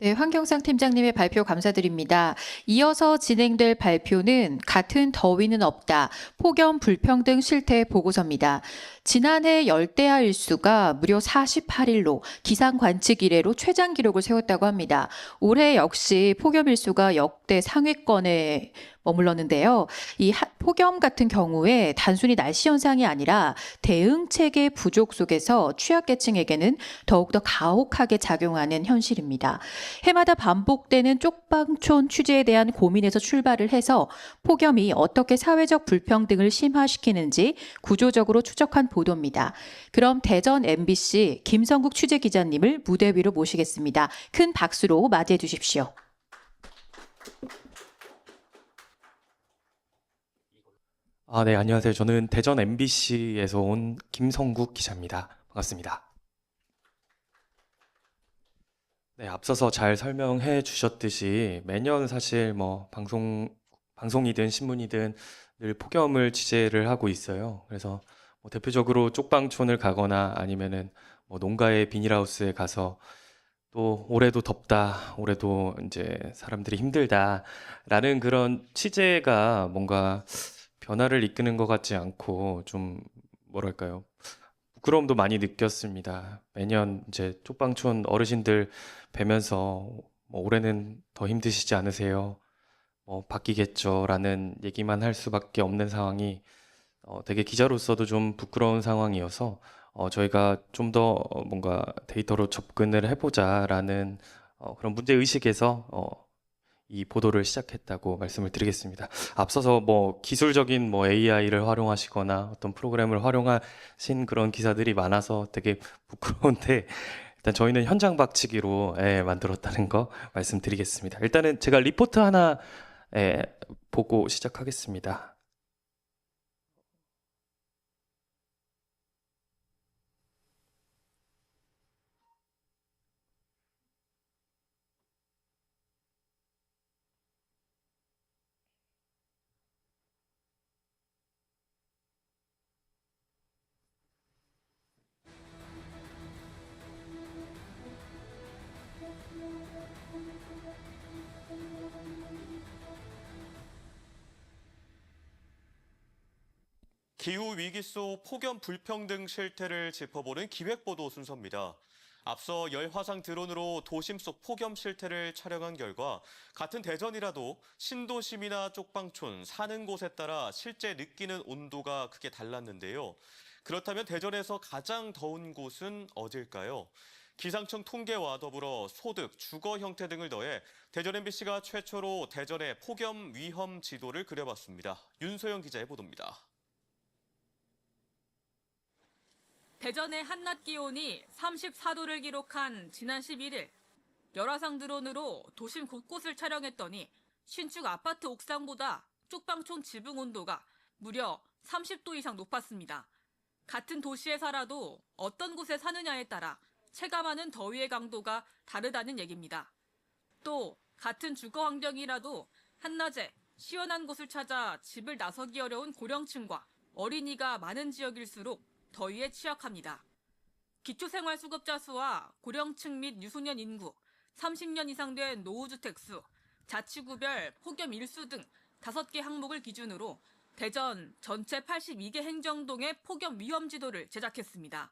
네, 황경상 팀장님의 발표 감사드립니다. 이어서 진행될 발표는 같은 더위는 없다. 폭염 불평등 실태 보고서입니다. 지난해 열대야 일수가 무려 48일로 기상 관측 이래로 최장 기록을 세웠다고 합니다. 올해 역시 폭염 일수가 역대 상위권에 머물렀는데요. 이 하- 폭염 같은 경우에 단순히 날씨 현상이 아니라 대응 체계 부족 속에서 취약계층에게는 더욱더 가혹하게 작용하는 현실입니다. 해마다 반복되는 쪽방촌 취재에 대한 고민에서 출발을 해서 폭염이 어떻게 사회적 불평등을 심화시키는지 구조적으로 추적한 보도입니다. 그럼 대전 MBC 김성국 취재 기자님을 무대 위로 모시겠습니다. 큰 박수로 맞이해 주십시오. 아, 네, 안녕하세요. 저는 대전 MBC에서 온 김성국 기자입니다. 반갑습니다. 네, 앞서서 잘 설명해 주셨듯이 매년 사실 뭐 방송, 방송이든 신문이든 늘 폭염을 취재를 하고 있어요. 그래서 뭐 대표적으로 쪽방촌을 가거나 아니면은 뭐 농가의 비닐하우스에 가서 또 올해도 덥다, 올해도 이제 사람들이 힘들다라는 그런 취재가 뭔가 변화를 이끄는 것 같지 않고 좀 뭐랄까요? 부끄러움도 많이 느꼈습니다. 매년 이제 쪽방촌 어르신들 뵈면서 뭐 올해는 더 힘드시지 않으세요? 뭐 바뀌겠죠라는 얘기만 할 수밖에 없는 상황이 어, 되게 기자로서도 좀 부끄러운 상황이어서 어, 저희가 좀 더 뭔가 데이터로 접근을 해보자라는 어, 그런 문제 의식에서 어, 이 보도를 시작했다고 말씀을 드리겠습니다. 앞서서 뭐 기술적인 뭐 AI를 활용하시거나 어떤 프로그램을 활용하신 그런 기사들이 많아서 되게 부끄러운데 일단 저희는 현장 박치기로 예, 만들었다는 거 말씀드리겠습니다. 일단은 제가 리포트 하나 예, 보고 시작하겠습니다. 기후 위기 속 폭염 불평등 실태를 짚어보는 기획보도 순서입니다. 앞서 열화상 드론으로 도심 속 폭염 실태를 촬영한 결과 같은 대전이라도 신도심이나 쪽방촌 사는 곳에 따라 실제 느끼는 온도가 크게 달랐는데요. 그렇다면 대전에서 가장 더운 곳은 어딜까요? 기상청 통계와 더불어 소득, 주거 형태 등을 더해 대전 MBC가 최초로 대전의 폭염 위험 지도를 그려봤습니다. 윤소영 기자의 보도입니다. 대전의 한낮 기온이 34도를 기록한 지난 11일 열화상 드론으로 도심 곳곳을 촬영했더니 신축 아파트 옥상보다 쪽방촌 지붕 온도가 무려 30도 이상 높았습니다. 같은 도시에 살아도 어떤 곳에 사느냐에 따라 체감하는 더위의 강도가 다르다는 얘기입니다. 또 같은 주거 환경이라도 한낮에 시원한 곳을 찾아 집을 나서기 어려운 고령층과 어린이가 많은 지역일수록 더위에 취약합니다. 기초생활수급자 수와 고령층 및 유소년 인구, 30년 이상 된 노후주택 수, 자치구별 폭염 일수 등 5개 항목을 기준으로 대전 전체 82개 행정동의 폭염 위험 지도를 제작했습니다.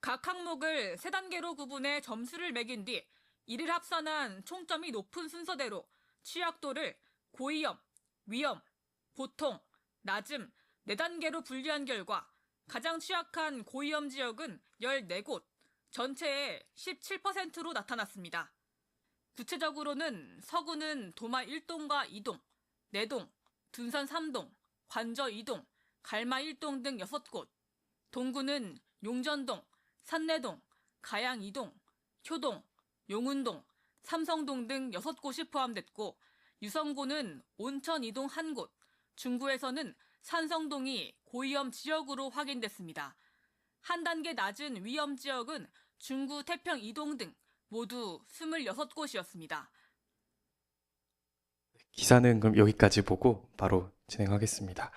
각 항목을 세 단계로 구분해 점수를 매긴 뒤 이를 합산한 총점이 높은 순서대로 취약도를 고위험, 위험, 보통, 낮음, 네 단계로 분류한 결과 가장 취약한 고위험 지역은 14곳, 전체의 17%로 나타났습니다. 구체적으로는 서구는 도마 1동과 2동, 내동, 둔산 3동, 관저 2동, 갈마 1동 등 6곳, 동구는 용전동, 산내동, 가양 2동, 효동, 용운동, 삼성동 등 6곳이 포함됐고 유성구는 온천 2동 1곳, 중구에서는 산성동이 고위험 지역으로 확인됐습니다. 한 단계 낮은 위험 지역은 중구 태평 2동 등 모두 26곳이었습니다. 기사는 그럼 여기까지 보고 바로 진행하겠습니다.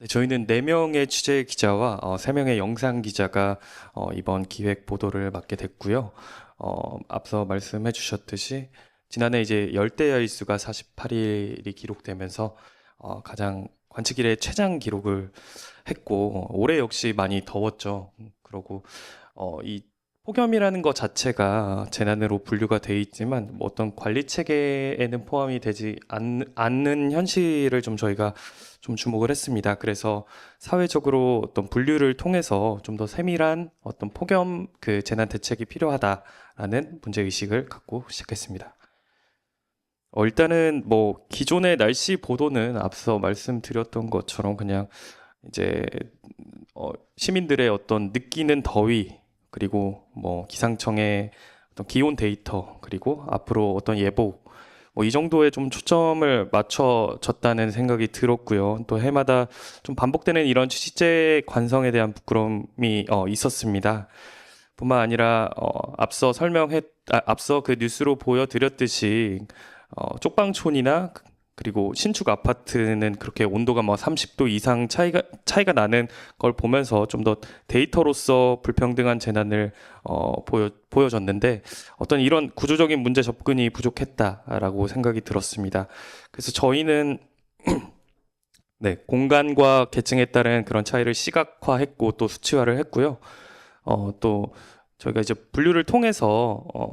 네, 저희는 4명의 취재 기자와 어, 3명의 영상 기자가 어, 이번 기획 보도를 맡게 됐고요. 어, 앞서 말씀해 주셨듯이 지난해 이제 열대 야일수가 48일이 기록되면서 어, 가장 관측 이래 최장 기록을 했고 올해 역시 많이 더웠죠. 그러고 어, 이 폭염이라는 것 자체가 재난으로 분류가 돼 있지만 뭐 어떤 관리 체계에는 포함이 되지 않, 않는 현실을 좀 저희가 좀 주목을 했습니다. 그래서 사회적으로 어떤 분류를 통해서 좀 더 세밀한 어떤 폭염 그 재난 대책이 필요하다 라는 문제 의식을 갖고 시작했습니다. 어, 일단은 뭐 기존의 날씨 보도는 앞서 말씀드렸던 것처럼 그냥 이제 어, 시민들의 어떤 느끼는 더위 그리고 뭐 기상청의 어떤 기온 데이터 그리고 앞으로 어떤 예보 뭐 이 정도에 좀 초점을 맞춰졌다는 생각이 들었고요. 또 해마다 좀 반복되는 이런 취재 관성에 대한 부끄러움이 어, 있었습니다. 뿐만 아니라 어, 앞서 설명했 아, 앞서 그 뉴스로 보여드렸듯이 어, 쪽방촌이나 그- 그리고 신축 아파트는 그렇게 온도가 뭐 30도 이상 차이가 차이가 나는 걸 보면서 좀 더 데이터로서 불평등한 재난을 어, 보여 보여줬는데 어떤 이런 구조적인 문제 접근이 부족했다라고 생각이 들었습니다. 그래서 저희는 네, 공간과 계층에 따른 그런 차이를 시각화했고 또 수치화를 했고요. 어, 또 저희가 이제 분류를 통해서 어,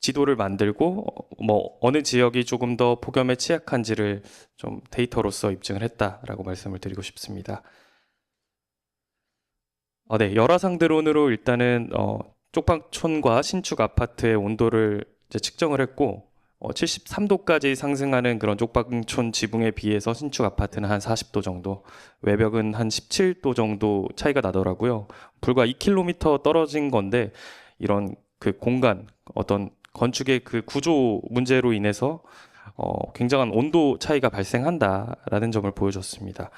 지도를 만들고 어, 뭐 어느 지역이 조금 더 폭염에 취약한지를 좀 데이터로서 입증을 했다라고 말씀을 드리고 싶습니다. 어, 네, 열화상 드론으로 일단은 어, 쪽방촌과 신축 아파트의 온도를 이제 측정을 했고 어, 73도까지 상승하는 그런 쪽방촌 지붕에 비해서 신축 아파트는 한 40도 정도, 외벽은 한 17도 정도 차이가 나더라고요. 불과 2km 떨어진 건데 이런 그 공간 어떤 건축의 그 구조 문제로 인해서 어, 굉장한 온도 차이가 발생한다라는 점을 보여줬습니다.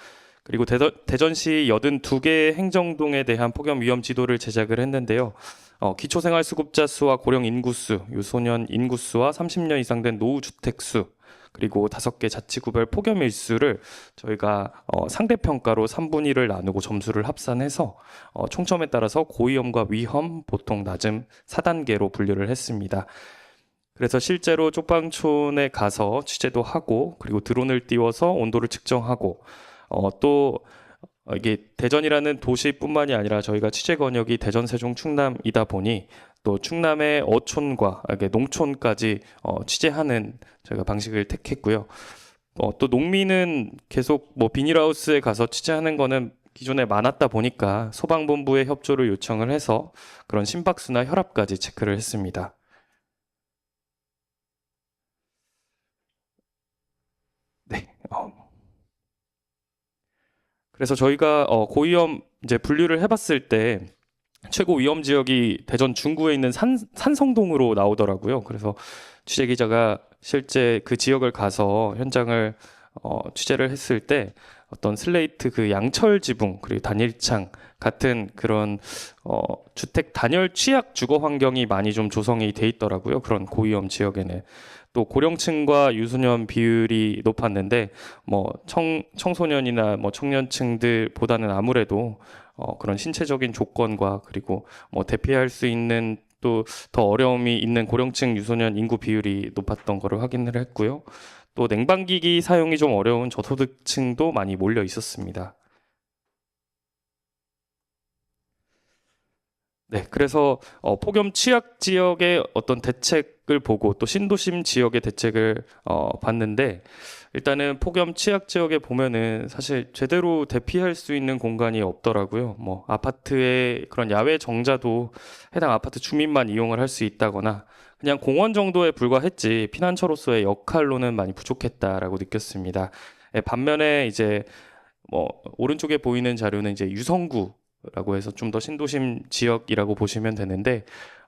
그리고 대전, 대전시 82개 행정동에 대한 폭염 위험 지도를 제작을 했는데요. 어, 기초생활수급자 수와 고령 인구수, 유소년 인구수와 30년 이상 된 노후 주택 수, 그리고 다섯 개 자치구별 폭염 일수를 저희가 어, 상대평가로 3분의 1을 나누고 점수를 합산해서 어, 총점에 따라서 고위험과 위험, 보통 낮음 4단계로 분류를 했습니다. 그래서 실제로 쪽방촌에 가서 취재도 하고 그리고 드론을 띄워서 온도를 측정하고 어, 또 어, 이게 대전이라는 도시뿐만이 아니라 저희가 취재 권역이 대전, 세종, 충남이다 보니 또 충남의 어촌과 농촌까지 어, 취재하는 저희가 방식을 택했고요. 어, 또 농민은 계속 뭐 비닐하우스에 가서 취재하는 거는 기존에 많았다 보니까 소방본부에 협조를 요청을 해서 그런 심박수나 혈압까지 체크를 했습니다. 네. 어. 그래서 저희가 어, 고위험 이제 분류를 해봤을 때 최고 위험 지역이 대전 중구에 있는 산, 산성동으로 나오더라고요. 그래서 취재 기자가 실제 그 지역을 가서 현장을 어, 취재를 했을 때 어떤 슬레이트 그 양철 지붕 그리고 단일창 같은 그런 어, 주택 단열 취약 주거 환경이 많이 좀 조성이 돼 있더라고요. 그런 고위험 지역에는 또 고령층과 유소년 비율이 높았는데 뭐 청, 청소년이나 뭐 청년층들보다는 아무래도 어, 그런 신체적인 조건과 그리고 뭐 대피할 수 있는 또 더 어려움이 있는 고령층 유소년 인구 비율이 높았던 거를 확인을 했고요. 또 냉방기기 사용이 좀 어려운 저소득층도 많이 몰려 있었습니다. 네, 그래서 어, 폭염 취약 지역의 어떤 대책을 보고 또 신도심 지역의 대책을 어, 봤는데 일단은 폭염 취약 지역에 보면은 사실 제대로 대피할 수 있는 공간이 없더라고요. 뭐 아파트의 그런 야외 정자도 해당 아파트 주민만 이용을 할 수 있다거나 그냥 공원 정도에 불과했지 피난처로서의 역할로는 많이 부족했다라고 느꼈습니다. 예, 반면에 이제 뭐 오른쪽에 보이는 자료는 이제 유성구 라고 해서 좀 더 신도심 지역이라고 보시면 되는데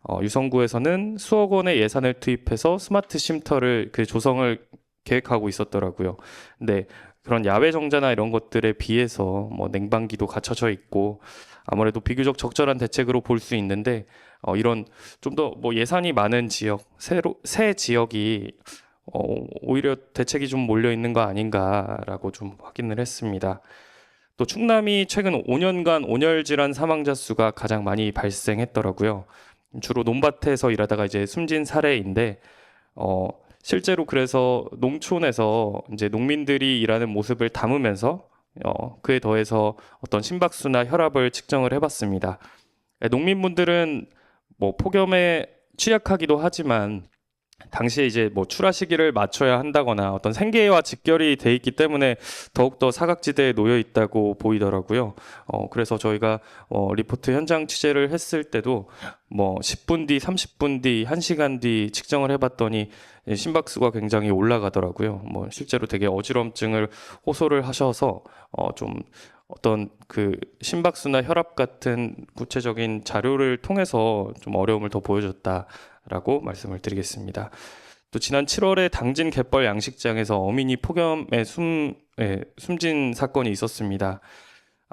어, 유성구에서는 수억 원의 예산을 투입해서 스마트 쉼터를 그 조성을 계획하고 있었더라고요. 근데 그런 야외 정자나 이런 것들에 비해서 뭐 냉방기도 갖춰져 있고 아무래도 비교적 적절한 대책으로 볼 수 있는데 어, 이런 좀 더 뭐 예산이 많은 지역, 새로 새 지역이 어, 오히려 대책이 좀 몰려 있는 거 아닌가라고 좀 확인을 했습니다. 또 충남이 최근 5년간 온열 질환 사망자 수가 가장 많이 발생했더라고요. 주로 논밭에서 일하다가 이제 숨진 사례인데 어 실제로 그래서 농촌에서 이제 농민들이 일하는 모습을 담으면서 어 그에 더해서 어떤 심박수나 혈압을 측정을 해봤습니다. 예, 농민분들은 뭐 폭염에 취약하기도 하지만 당시에 이제 뭐 출하 시기를 맞춰야 한다거나 어떤 생계와 직결이 돼 있기 때문에 더욱더 사각지대에 놓여 있다고 보이더라고요. 어, 그래서 저희가 어, 리포트 현장 취재를 했을 때도 뭐 10분 뒤, 30분 뒤, 1시간 뒤 측정을 해봤더니 예, 심박수가 굉장히 올라가더라고요. 뭐 실제로 되게 어지럼증을 호소를 하셔서 어, 좀 어떤 그 심박수나 혈압 같은 구체적인 자료를 통해서 좀 어려움을 더 보여줬다 라고 말씀을 드리겠습니다. 또 지난 7월에 당진 갯벌 양식장에서 어민이 폭염에 숨, 예, 숨진 사건이 있었습니다.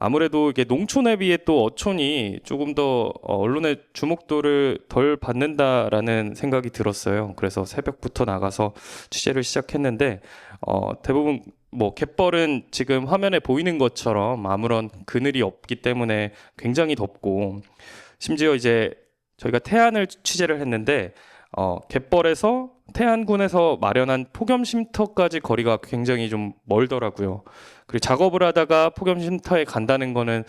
아무래도 이게 농촌에 비해 또 어촌이 조금 더 어, 언론의 주목도를 덜 받는다라는 생각이 들었어요. 그래서 새벽부터 나가서 취재를 시작했는데 어, 대부분 뭐 갯벌은 지금 화면에 보이는 것처럼 아무런 그늘이 없기 때문에 굉장히 덥고 심지어 이제 저희가 태안을 취재를 했는데 어, 갯벌에서 태안군에서 마련한 폭염 쉼터까지 거리가 굉장히 좀 멀더라고요. 그리고 작업을 하다가 폭염 쉼터에 간다는 거는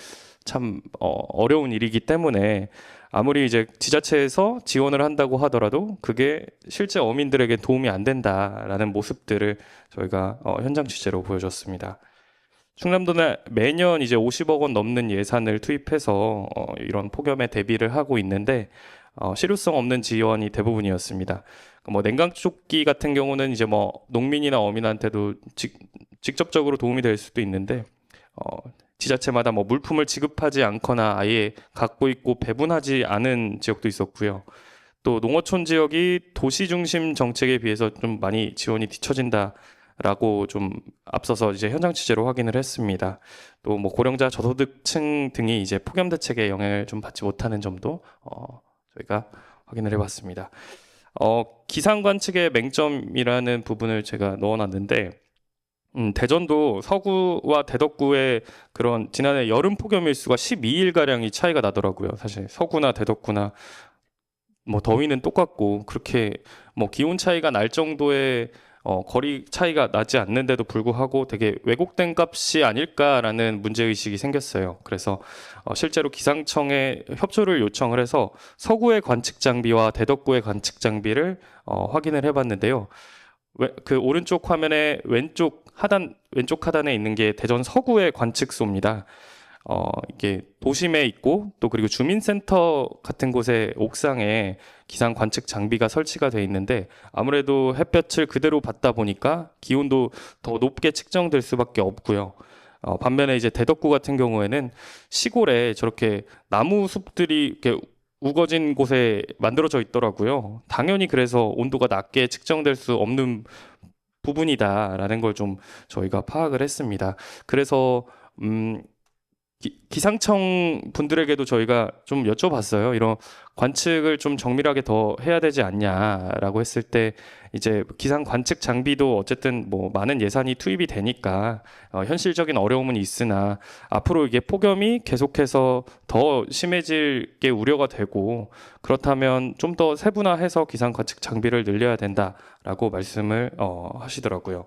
참 어, 어려운 일이기 때문에 아무리 이제 지자체에서 지원을 한다고 하더라도 그게 실제 어민들에게 도움이 안 된다라는 모습들을 저희가 어, 현장 취재로 보여줬습니다. 충남도는 매년 이제 50억 원 넘는 예산을 투입해서 어, 이런 폭염에 대비를 하고 있는데 어, 실효성 없는 지원이 대부분이었습니다. 뭐 냉각조끼 같은 경우는 이제 뭐 농민이나 어민한테도 직, 직접적으로 도움이 될 수도 있는데 어, 지자체마다 뭐 물품을 지급하지 않거나 아예 갖고 있고 배분하지 않은 지역도 있었고요. 또 농어촌 지역이 도시 중심 정책에 비해서 좀 많이 지원이 뒤처진다 라고 좀 앞서서 이제 현장 취재로 확인을 했습니다. 또 뭐 고령자 저소득층 등이 이제 폭염 대책에 영향을 좀 받지 못하는 점도 어, 저희가 확인을 해봤습니다. 어, 기상관 측의 맹점이라는 부분을 제가 넣어놨는데 음, 대전도 서구와 대덕구의 그런 지난해 여름 폭염 일수가 12일 가량이 차이가 나더라고요. 사실 서구나 대덕구나 뭐 더위는 똑같고 그렇게 뭐 기온 차이가 날 정도의 어, 거리 차이가 나지 않는데도 불구하고 되게 왜곡된 값이 아닐까라는 문제 의식이 생겼어요. 그래서 어, 실제로 기상청에 협조를 요청을 해서 서구의 관측 장비와 대덕구의 관측 장비를 어, 확인을 해봤는데요. 왜- 그 오른쪽 화면에 왼쪽 하단 왼쪽 하단에 있는 게 대전 서구의 관측소입니다. 어, 이게 도심에 있고 또 그리고 주민센터 같은 곳에 옥상에 기상 관측 장비가 설치가 돼 있는데 아무래도 햇볕을 그대로 받다 보니까 기온도 더 높게 측정될 수밖에 없고요. 어, 반면에 이제 대덕구 같은 경우에는 시골에 저렇게 나무 숲들이 이렇게 우거진 곳에 만들어져 있더라고요. 당연히 그래서 온도가 낮게 측정될 수 없는 부분이다라는 걸 좀 저희가 파악을 했습니다. 그래서 음, 기, 상청 분들에게도 저희가 좀 여쭤봤어요. 이런 관측을 좀 정밀하게 더 해야 되지 않냐라고 했을 때 이제 기상 관측 장비도 어쨌든 뭐 많은 예산이 투입이 되니까 어, 현실적인 어려움은 있으나 앞으로 이게 폭염이 계속해서 더 심해질 게 우려가 되고 그렇다면 좀 더 세분화해서 기상 관측 장비를 늘려야 된다라고 말씀을 어, 하시더라고요.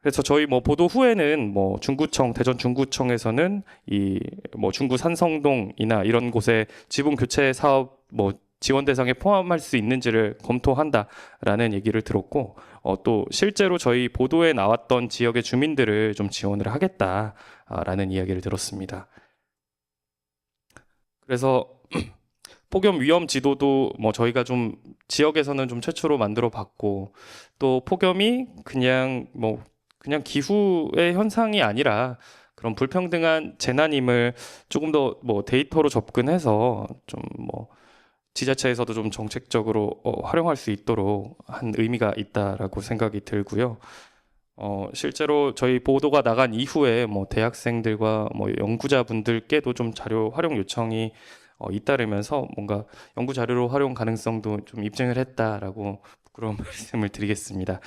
그래서 저희 뭐 보도 후에는 뭐 중구청 대전 중구청에서는 이 뭐 중구 산성동이나 이런 곳에 지붕 교체 사업 뭐 지원 대상에 포함할 수 있는지를 검토한다라는 얘기를 들었고 어, 또 실제로 저희 보도에 나왔던 지역의 주민들을 좀 지원을 하겠다라는 이야기를 들었습니다. 그래서 폭염 위험 지도도 뭐 저희가 좀 지역에서는 좀 최초로 만들어 봤고 또 폭염이 그냥 뭐 그냥 기후의 현상이 아니라 그런 불평등한 재난임을 조금 더 뭐 데이터로 접근해서 좀 뭐 지자체에서도 좀 정책적으로 어, 활용할 수 있도록 한 의미가 있다라고 생각이 들고요. 어, 실제로 저희 보도가 나간 이후에 뭐 대학생들과 뭐 연구자분들께도 좀 자료 활용 요청이 어, 잇따르면서 뭔가 연구 자료로 활용 가능성도 좀 입증을 했다라고 부끄러운 말씀을 드리겠습니다.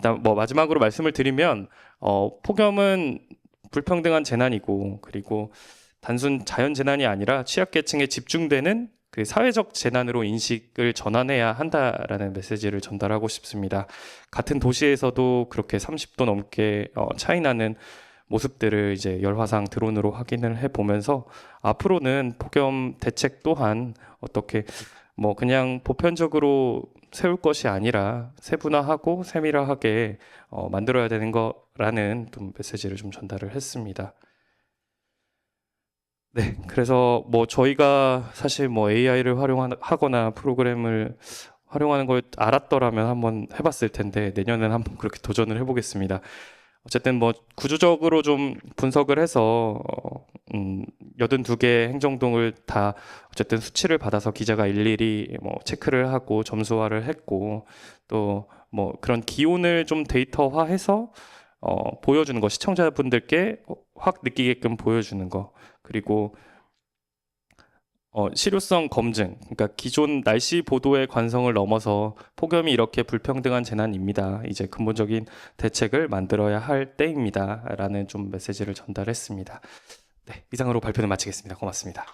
일단 뭐 마지막으로 말씀을 드리면 어, 폭염은 불평등한 재난이고 그리고 단순 자연 재난이 아니라 취약계층에 집중되는 그 사회적 재난으로 인식을 전환해야 한다라는 메시지를 전달하고 싶습니다. 같은 도시에서도 그렇게 30도 넘게 어, 차이 나는 모습들을 이제 열화상 드론으로 확인을 해 보면서 앞으로는 폭염 대책 또한 어떻게 뭐 그냥 보편적으로 세울 것이 아니라 세분화하고 세밀화하게 어, 만들어야 되는 거라는 좀 메시지를 좀 전달을 했습니다. 네, 그래서 뭐 저희가 사실 뭐 AI를 활용하거나 프로그램을 활용하는 걸 알았더라면 한번 해봤을 텐데 내년엔 한번 그렇게 도전을 해보겠습니다. 어쨌든 뭐 구조적으로 좀 분석을 해서 어, 음, 82개 행정동을 다 어쨌든 수치를 받아서 기자가 일일이 뭐 체크를 하고 점수화를 했고 또 뭐 그런 기온을 좀 데이터화해서 어, 보여주는 거 시청자분들께 확 느끼게끔 보여주는 거 그리고 어, 실효성 검증, 그러니까 기존 날씨 보도의 관성을 넘어서 폭염이 이렇게 불평등한 재난입니다. 이제 근본적인 대책을 만들어야 할 때입니다. 라는 좀 메시지를 전달했습니다. 네, 이상으로 발표는 마치겠습니다. 고맙습니다.